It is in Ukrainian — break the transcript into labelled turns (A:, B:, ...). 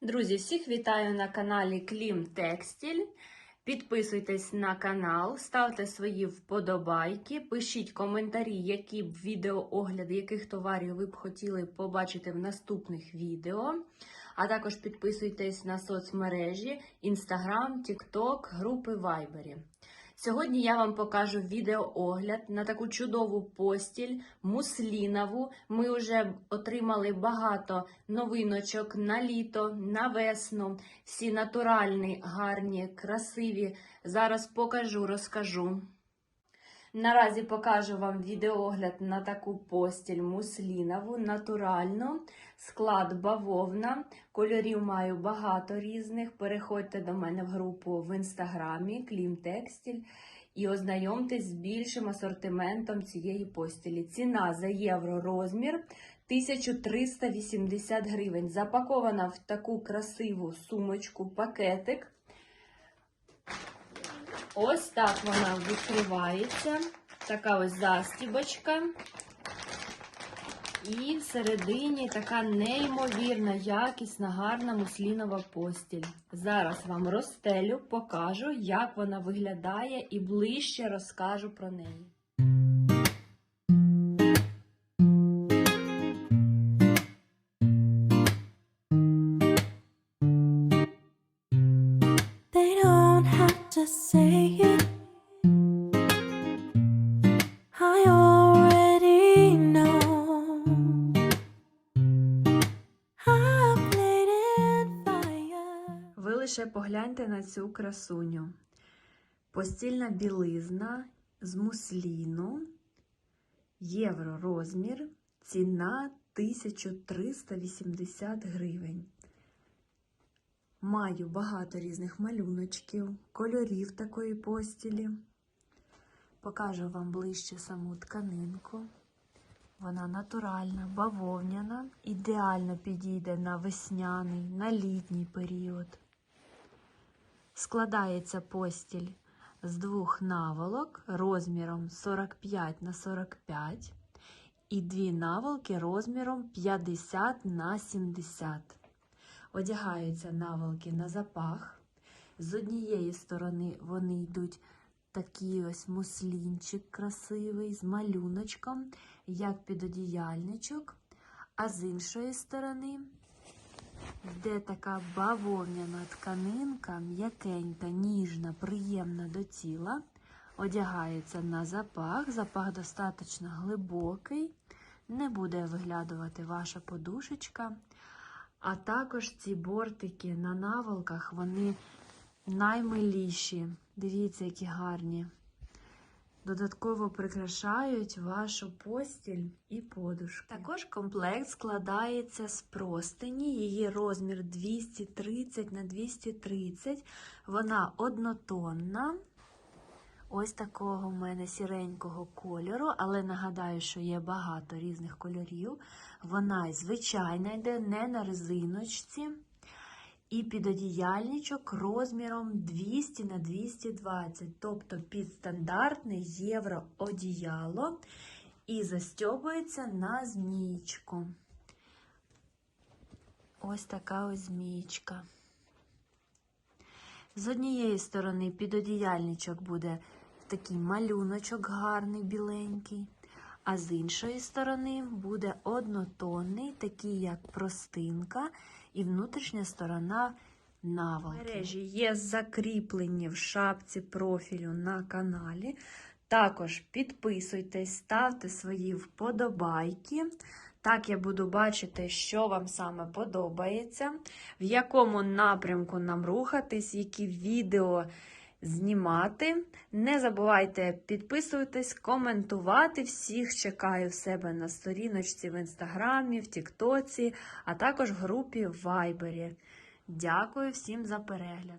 A: Друзі, всіх вітаю на каналі Клім Текстіль. Підписуйтесь на канал, ставте свої вподобайки, пишіть коментарі, які б відеоогляди яких товарів ви б хотіли побачити в наступних відео. А також підписуйтесь на соцмережі Instagram, TikTok, групи Viber. Сьогодні я вам покажу відеоогляд на таку чудову постіль, муслінову. Ми вже отримали багато новиночок на літо, на весну. Всі натуральні, гарні, красиві. Зараз покажу, розкажу. Наразі покажу вам відеоогляд на таку постіль муслінову, натуральну, склад бавовна. Кольорів маю багато різних. Переходьте до мене в групу в інстаграмі Клім Текстіль і ознайомтесь з більшим асортиментом цієї постілі. Ціна за євро розмір 1380 гривень. Запакована в таку красиву сумочку, пакетик. Ось так вона відкривається. Така ось застібочка. І всередині така неймовірна, якісна, гарна муслінова постіль. Зараз вам розстелю, покажу, як вона виглядає, і ближче розкажу про неї. Ви лише погляньте на цю красуню. Постільна білизна з мусліну, євро розмір, ціна 1380 гривень. Маю багато різних малюночків, кольорів такої постілі. Покажу вам ближче саму тканинку. Вона натуральна, бавовняна, ідеально підійде на весняний, на літній період. Складається постіль з двох наволок розміром 45 на 45 і дві наволки розміром 50 на 70. Одягаються наволки на запах. З однієї сторони вони йдуть такий ось муслінчик красивий з малюночком, як підодіяльничок, а з іншої сторони йде така бавовняна тканинка, м'якенька, ніжна, приємна до тіла. Одягається на запах. Запах достатньо глибокий, не буде виглядувати ваша подушечка. А також ці бортики на наволках, вони наймиліші. Дивіться, які гарні. Додатково прикрашають вашу постіль і подушку. Також комплект складається з простині, її розмір 230 на 230. Вона однотонна. Ось такого в мене сіренького кольору, але нагадаю, що є багато різних кольорів. Вона звичайна йде, не на резиночці. І підодіяльничок розміром 200 на 220, тобто під стандартне євро одіяло і застьобується на змієчку. Ось така ось змієчка. З однієї сторони підодіяльничок буде такий малюночок гарний, біленький, а з іншої сторони буде однотонний, такий як простинка, і внутрішня сторона наволки. Мережі є закріплені в шапці профілю на каналі. Також підписуйтесь, ставте свої вподобайки. Так я буду бачити, що вам саме подобається, в якому напрямку нам рухатись, які відео знімати. Не забувайте підписуватись, коментувати. Всіх чекаю в себе на сторіночці в інстаграмі, в Тіктоці, а також в групі в Вайбері. Дякую всім за перегляд.